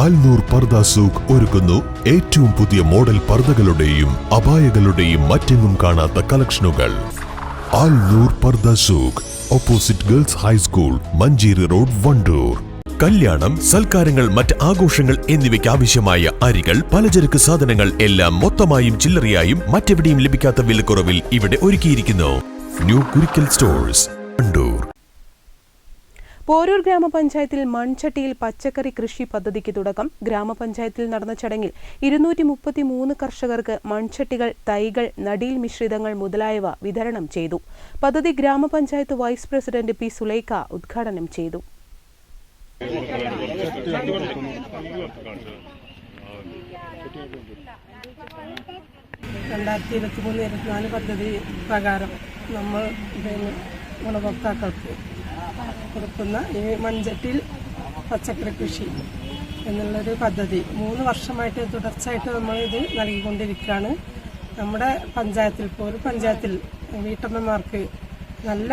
ആൽനൂർ പർദ സൂഖ് ഒരുക്കുന്നു ഏറ്റവും പുതിയ മോഡൽ പർദകളുടെയും അപായകളുടെയും മറ്റെങ്ങും കാണാത്ത കളക്ഷനുകൾ. Alnoor Pardha Souq opposite girls high school Manjeri road Wandoor. കല്യാണം സൽക്കാരങ്ങൾ മറ്റ് ആഘോഷങ്ങൾ എന്നിവയ്ക്ക് ആവശ്യമായ അരികൾ പലചരക്ക് സാധനങ്ങൾ എല്ലാം മൊത്തമായും ചില്ലറയായും മറ്റെവിടെയും ലഭിക്കാത്ത വിലക്കുറവിൽ ഇവിടെ ഒരുക്കിയിരിക്കുന്നു. New Kurikkal stores Wandoor. Poroor ഗ്രാമപഞ്ചായത്തിൽ മൺചട്ടിയിൽ പച്ചക്കറി കൃഷി പദ്ധതിക്ക് തുടക്കം. ഗ്രാമപഞ്ചായത്തിൽ നടന്ന ചടങ്ങിൽ ഇരുന്നൂറ്റി മുപ്പത്തി മൂന്ന് കർഷകർക്ക് മൺചട്ടികൾ തൈകൾ നടീൽ മിശ്രിതങ്ങൾ മുതലായവ വിതരണം ചെയ്തു. പദ്ധതി ഗ്രാമപഞ്ചായത്ത് വൈസ് പ്രസിഡന്റ് പി. സുലൈഖ ഉദ്ഘാടനം ചെയ്തു. രണ്ടായിരത്തി ഇരുപത്തി മൂന്ന് ഇരുപത്തിനാല് പദ്ധതി പ്രകാരം നമ്മൾ ഗുണഭോക്താക്കൾക്ക് കൊടുക്കുന്ന ഈ മൺചട്ടിയിൽ പച്ചക്കറി കൃഷി എന്നുള്ളൊരു പദ്ധതി. മൂന്ന് വർഷമായിട്ട് തുടർച്ചയായിട്ട് നമ്മൾ ഇത് നൽകിക്കൊണ്ടിരിക്കുകയാണ്. നമ്മുടെ പഞ്ചായത്തിൽ ഒരു പഞ്ചായത്തിൽ വീട്ടമ്മമാർക്ക് നല്ല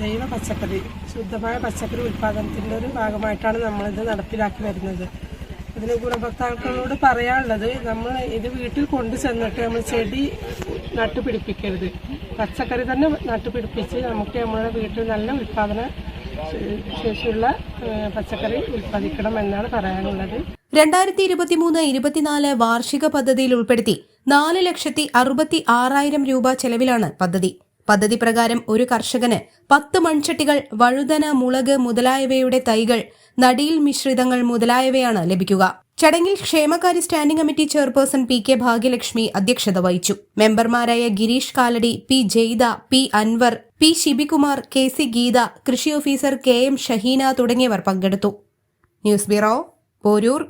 ജൈവ പച്ചക്കറി ശുദ്ധമായ പച്ചക്കറി ഉൽപ്പാദനത്തിന്റെ ഒരു ഭാഗമായിട്ടാണ് നമ്മളിത് നടപ്പിലാക്കി വരുന്നത്. ഇതിന് ഗുണഭോക്താക്കളോട് പറയാനുള്ളത് നമ്മൾ ഇത് വീട്ടിൽ കൊണ്ടു ചെന്നിട്ട് നമ്മൾ ചെടി നട്ടുപിടിപ്പിക്കരുത്. പച്ചക്കറി തന്നെ നട്ടുപിടിപ്പിച്ച് നമുക്ക് നമ്മുടെ വീട്ടിൽ നല്ല ഉൽപ്പാദന ശേഷിയുള്ള പച്ചക്കറി ഉൽപ്പാദിക്കണം എന്നാണ് പറയാനുള്ളത്. രണ്ടായിരത്തി ഇരുപത്തിമൂന്ന് ഇരുപത്തിനാല് വാർഷിക പദ്ധതിയിൽ ഉൾപ്പെടുത്തി നാല് ലക്ഷത്തി അറുപത്തി ആറായിരം രൂപ ചെലവിലാണ് പദ്ധതി. പദ്ധതി പ്രകാരം ഒരു കർഷകന് പത്ത് മൺചട്ടികൾ വഴുതന മുളക് മുതലായവയുടെ തൈകൾ നടീൽ മിശ്രിതങ്ങൾ മുതലായവയാണ് ലഭിക്കുക. ചടങ്ങിൽ ക്ഷേമകാര്യ standing committee chairperson P K Bhagyalakshmi അധ്യക്ഷത വഹിച്ചു. മെമ്പർമാരായ Girish Kalady P Jaitha P Anwar P Shibikumar K C Geetha കൃഷി ഓഫീസർ കെ എം ഷഹീന തുടങ്ങിയവർ പങ്കെടുത്തു. News bureau Poroor.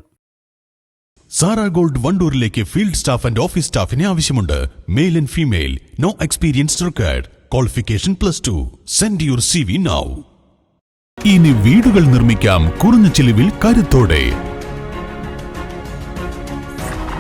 Zara gold വണ്ടൂരിലേക്ക് field staff and office സ്റ്റാഫിനെ ആവശ്യമുണ്ട്. Mail and female. No experience required qualification plus two. Send your C V now. ഇനി വീടുകൾ നിർമ്മിക്കാം. കുറഞ്ഞ ചിലവിൽ കരുത്തോടെ.